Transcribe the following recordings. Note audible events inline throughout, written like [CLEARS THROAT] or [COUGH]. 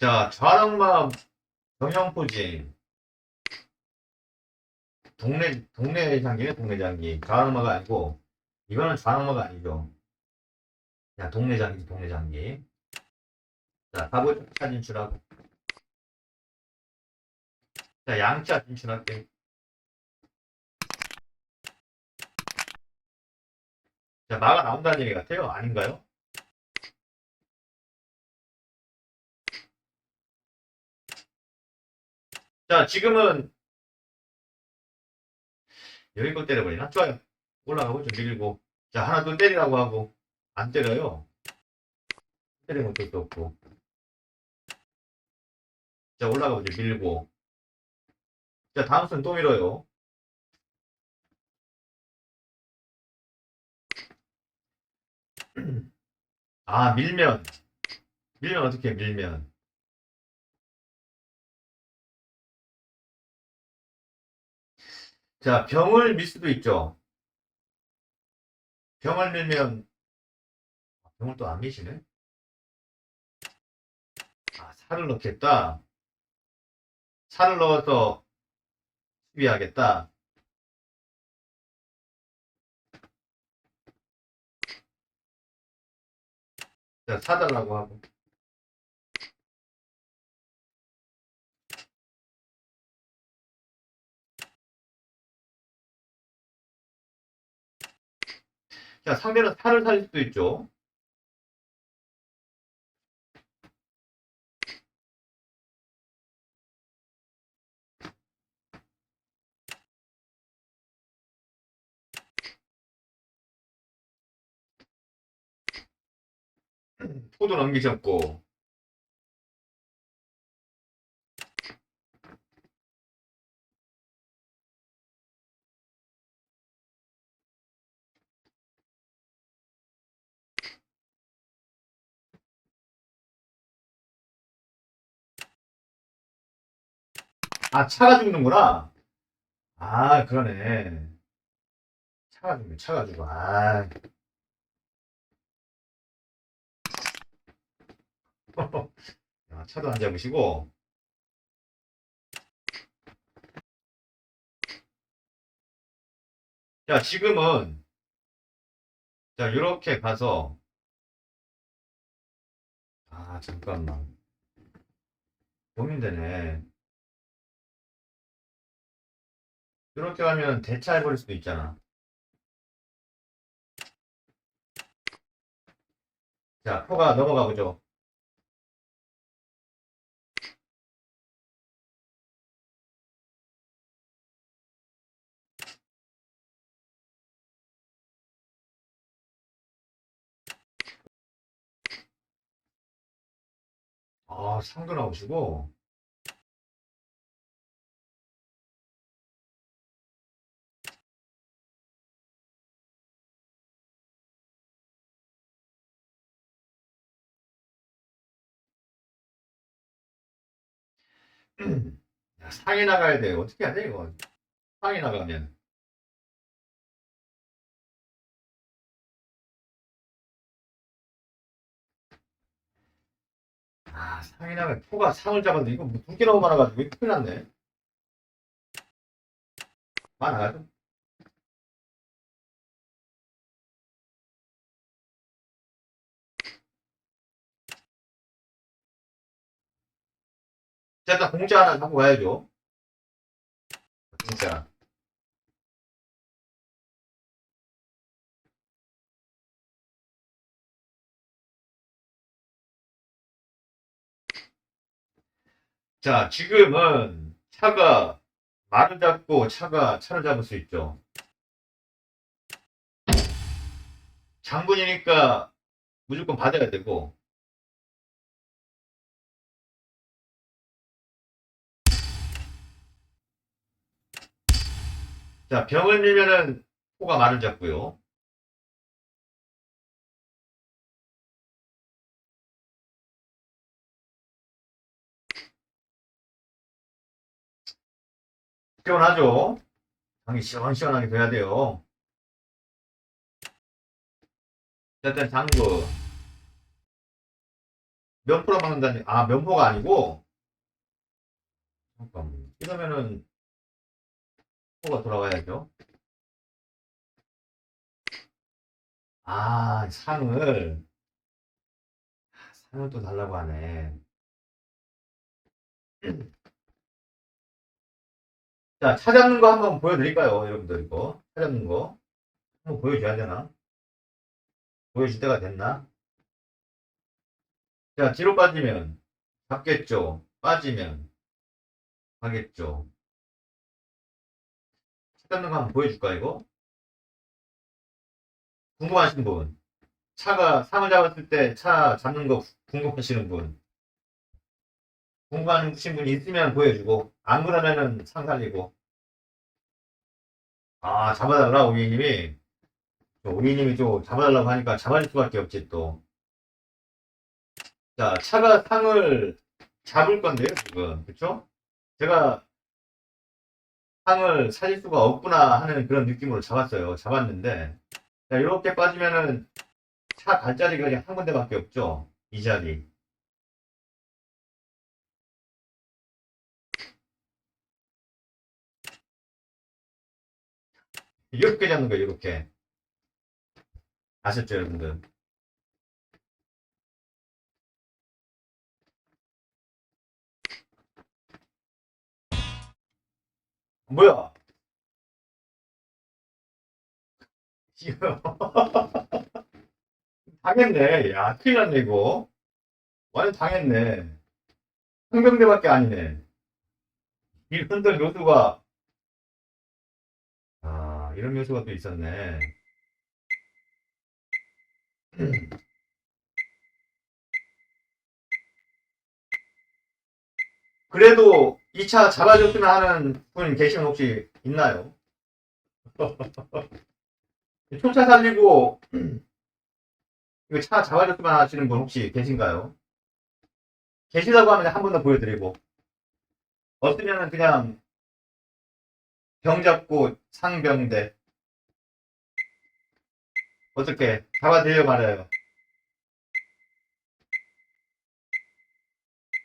자, 좌랑마 경영포진. 동네, 동네 장기네, 동네 장기. 좌랑마가 아니고, 이거는 좌랑마가 아니죠. 그냥 동네 장기, 동네 장기. 자, 가보 차 진출하고. 자, 양차 진출할게. 자, 마가 나온다는 얘기 같아요? 아닌가요? 자, 지금은 여기 거 때려버리나? 좋아요. 올라가고 좀 밀고. 자, 하나 더 때리라고 하고. 안 때려요. 어쩔 수 없고. 자, 올라가고 좀 밀고. 자, 다음 선또 밀어요. [CLEARS THROAT] 아, 밀면. 밀면 어떻게 해, 밀면. 자, 병을 밀 수도 있죠. 병을 밀면, 아, 병을 또 안 미시네? 아, 살을 넣겠다. 살을 넣어서 수비하겠다. 자, 사달라고 하고. 자, 상대는 살을 살릴 수도 있죠. 포도 넘기셨고. 아, 차가 죽는구나. 아, 그러네. 차가 죽네, 차가 죽어. 아. [LAUGHS] 야, 차도 안 잡으시고. 자, 지금은, 자, 이렇게 가서, 아, 잠깐만. 고민되네. 이렇게 가면 대차해버릴 수도 있잖아. 자, 표가 넘어가 보죠. 아, 상도 나오시고. 상에 나가야 돼. 어떻게 해야 돼, 이거? 상에 나가면. 아, 상에 나가면 포가 상을 잡았는데, 이거 뭐 두개 너무 많아가지고, 이거 큰일 났네. 많아가지고. 일단 공짜 하나 갖고 가야죠. 공짜. 자, 지금은 차가 말을 잡고 차가 차를 잡을 수 있죠. 장군이니까 무조건 받아야 되고, 자, 병을 밀면은 포가 말을 잡고요. 시원하죠? 당이 시원시원하게 돼야 돼요. 자, 일단 장구. 면포로 막는다니, 아, 면포가 아니고? 잠깐만. 이러면은, 포 가 돌아가야죠. 아, 상을. 아, 상을 또 달라고 하네. 자, 찾아는 거 한번 보여드릴까요, 여러분들, 이거? 찾아는 거. 한번 보여줘야 되나? 보여줄 때가 됐나? 자, 뒤로 빠지면, 잡겠죠? 빠지면, 가겠죠? 찾아는 거 한번 보여줄까, 이거? 궁금하신 분. 차가, 상을 잡았을 때 차 잡는 거 궁금하시는 분. 궁금하신 분이 있으면 보여주고, 안 그러면은 상 살리고. 아, 잡아달라, 오이님이. 오이님이 또 잡아달라고 하니까 잡아줄 수밖에 없지, 또. 자, 차가 상을 잡을 건데요, 지금. 그쵸? 제가 상을 살릴 수가 없구나 하는 그런 느낌으로 잡았어요. 잡았는데. 자, 이렇게 빠지면은 차 갈 자리가 그냥 한 군데밖에 없죠. 이 자리. 이렇게 잡는 거예요, 이렇게. 아셨죠, 여러분들? 뭐야? 지금. [LAUGHS] 당했네. 야, 큰일 났네, 이거. 완전 당했네. 상병대밖에 아니네. 이런들 요소가, 아, 이런 요소가 또 있었네. [CLEARS THROAT] 그래도 이차 잡아줬으면 하는 분 계시면 혹시 있나요? [LAUGHS] 총차 살리고 이거 차 잡아줬으면 하시는 분 혹시 계신가요? 계시다고 하면 한 번 더 보여드리고 없으면 그냥 병 잡고 상병대 어떻게 잡아드려 말아요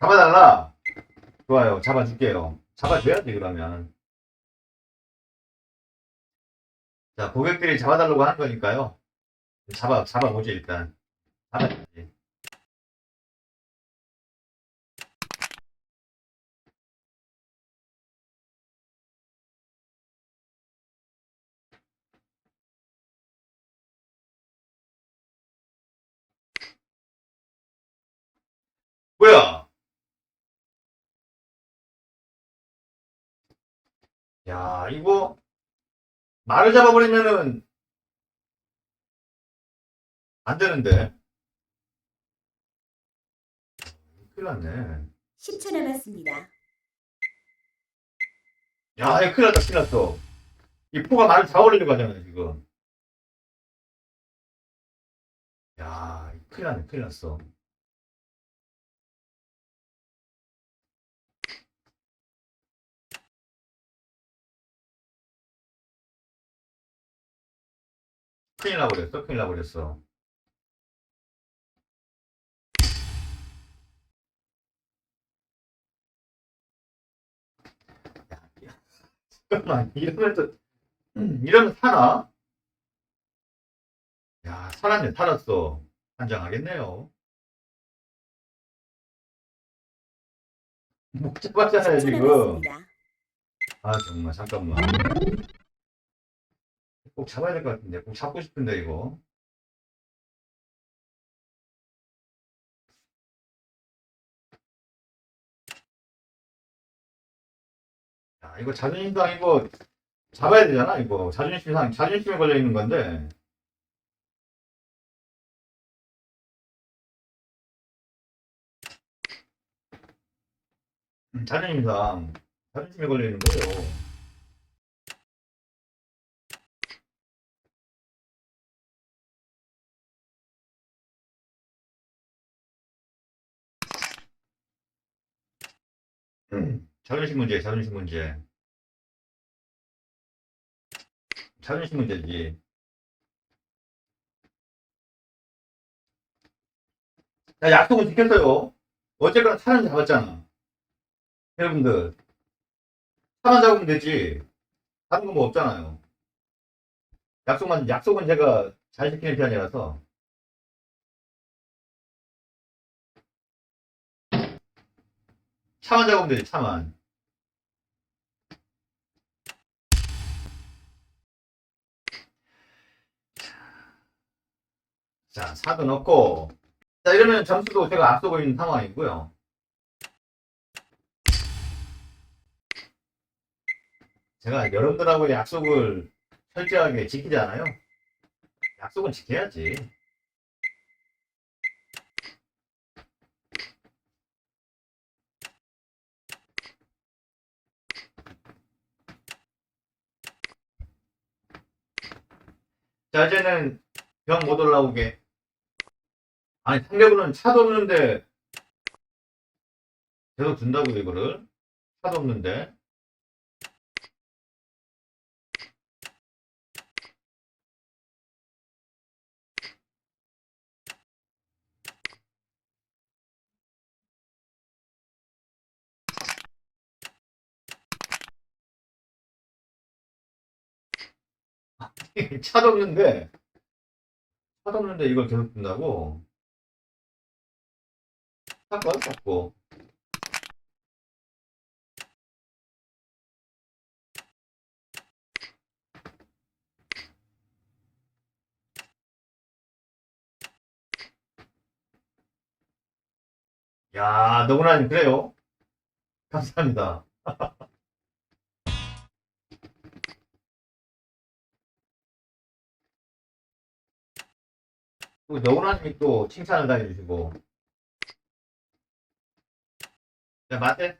잡아달라 좋아요. 잡아줄게요. 잡아줘야지 그러면. 자 고객들이 잡아달라고 하는 거니까요. 잡아 잡아보지 일단. 잡아 야 이거 말을 잡아버리면은 안 되는데 큰일 났네 10초 남았습니다. 야, 이거 큰일 났다, 큰일 났어. 이 포가 말을 잡아버리려고 하잖아요, 지금. 야, 큰일 났네, 큰일 났어. 큰일 나버렸어, 큰일 나버렸어. 야, [LAUGHS] 잠깐만, 이러면 또, 음, [CLEARS THROAT] 이러면 사나? 야, 살았네, 살았어. 한장하겠네요. 못 잡았잖아요, 10초 지금. 아, 정말, 잠깐만. 꼭 잡아야 될 것 같은데, 꼭 잡고 싶은데, 이거. 야, 이거 자존심 상, 이거, 잡아야 되잖아, 이거. 자존심 상, 자존심에 걸려 있는 건데. 음, 자존심 상, 자존심에 걸려 있는 거예요. 음, 자존심 문제, 자존심 문제. 자존심 문제지. 자, 약속은 지켰어요. 어쨌거나 차는 잡았잖아. 여러분들. 차만 잡으면 되지. 다른 건 뭐 없잖아요. 약속만, 약속은 제가 잘 지키는 편이라서. 차만 잡으면 되지, 차만. 자, 사도 넣고. 자, 이러면 점수도 제가 앞서고 있는 상황이고요. 제가 여러분들하고 약속을 철저하게 지키잖아요. 약속은 지켜야지. 자, 이제는 병 못 올라오게. 아니, 상대분은 차도 없는데, 계속 준다고요, 이거를? 차도 없는데. [LAUGHS] 차도 없는데, 차도 없는데 이걸 계속 준다고? 자꾸, 자꾸. 야, 너구나 그래요? 감사합니다. [LAUGHS] 또 너구나님이 또 칭찬을 다 해주시고. 자, 마태.